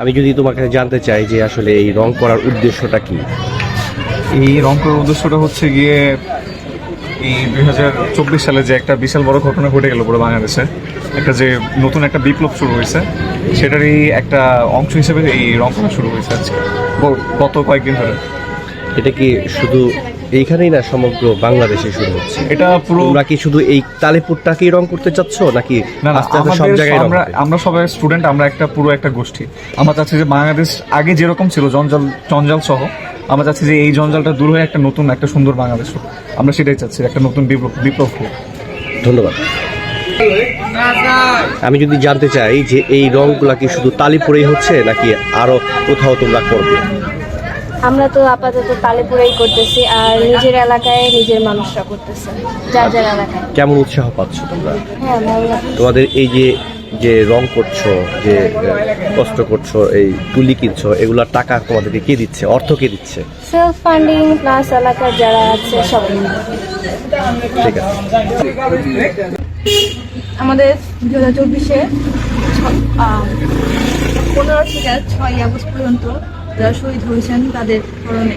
আমি যদি তোমার কাছে জানতে চাই যে আসলে এই রং করার উদ্দেশ্যটা কি? এই রং করার উদ্দেশ্যটা হচ্ছে গিয়ে এই দুই হাজার চব্বিশ সালে যে একটা বিশাল বড় ঘটনা ঘটে গেল পুরো বাংলাদেশে। একটা যে নতুন একটা বিপ্লব শুরু হয়েছে সেটারই একটা অংশ হিসেবে এই রং করা শুরু হয়েছে আজকে গত কয়েকদিন ধরে। এটা কি শুধু এইখানেই না সমগ্র বাংলাদেশে শুরু হচ্ছে। এটা পুরো তোমরা কি শুধু এই তালিপুরটাকেই রং করতে চাচ্ছ নাকি আস্তে আস্তে সব জায়গায় আমরা আমরা সবাই স্টুডেন্ট আমরা একটা পুরো একটা গোষ্ঠী। আমরা চাচ্ছি যে বাংলাদেশ আগে যেরকম ছিল জঞ্জাল জঞ্জাল সহ আমরা চাচ্ছি যে এই জঞ্জালটা দূর হয়ে একটা নতুন একটা সুন্দর বাংলাদেশ হোক। আমরা সেটাই চাচ্ছি একটা নতুন বিপ্লব বিপ্লব হোক। ধন্যবাদ। আমি যদি জানতে চাই যে এই রংগুলা কি শুধু তালিপুরেই হচ্ছে নাকি আরও কোথাও তোমরা করবে? আমরা তো আপাতত তালেপুরেই করতেছি আর নিজের এলাকায় নিজের মানুষরা করতেছে। যার যার এলাকায়। কেমন উৎসাহ পাচ্ছ তোমরা? হ্যাঁ ভালো তোমাদের এই যে যে রং করছ যে কষ্ট করছ এই তুলি কিনছো এগুলার টাকা তোমাদেরকে কে দিচ্ছে? অর্থ কে দিচ্ছে? সেলফ ফান্ডিং প্লাস এলাকার যারা আছে সবাই। মিলে। ঠিক আছে। আমাদের দু হাজার চব্বিশে পনেরো থেকে ছয় আগস্ট পর্যন্ত যারা শহীদ হয়েছেন তাদের স্মরণে।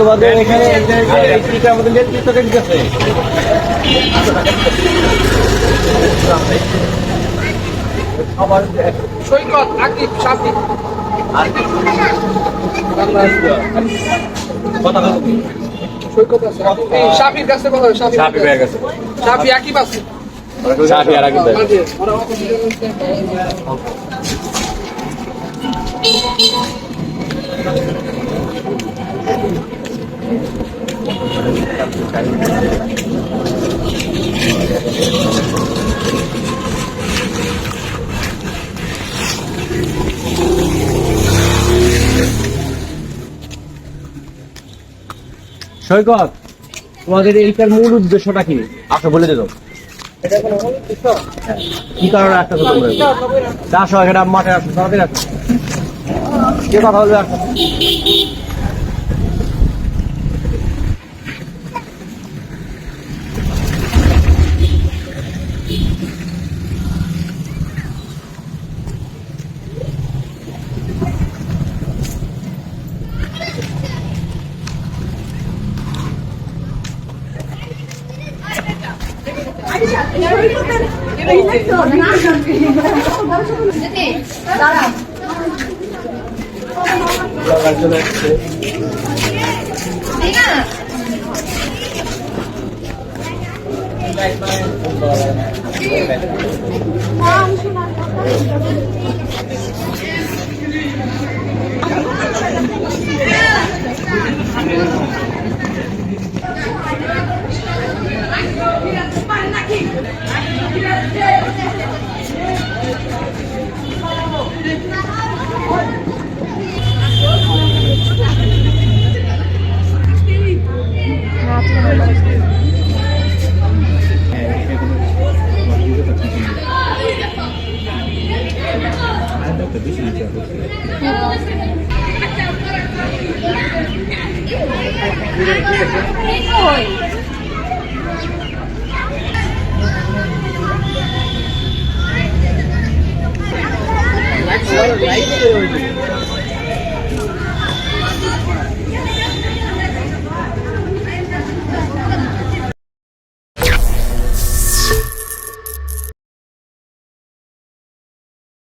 তোমাদের এখানে আমাদের নেতৃত্বকে দিতেছে সৈকত আকিব সাফি সৈকত আছে। সাফির কাছে কথা সাফি সাফি পেয়ে গেছে। সাফি আকিব আছে। সাফি আর আকিব সৈকত তোমাদের এইটার মূল উদ্দেশ্যটা কি? আচ্ছা বলে দিল। কি কারণে একটা তো তোমরা চাষ হয় এখানে মাঠে আসো সারাদিন আসো। 别打桃子。你那手拿上去，拿上去，拿上去，拿上去，拿上去。কালার চলে Thế rồi không bỏ lỡ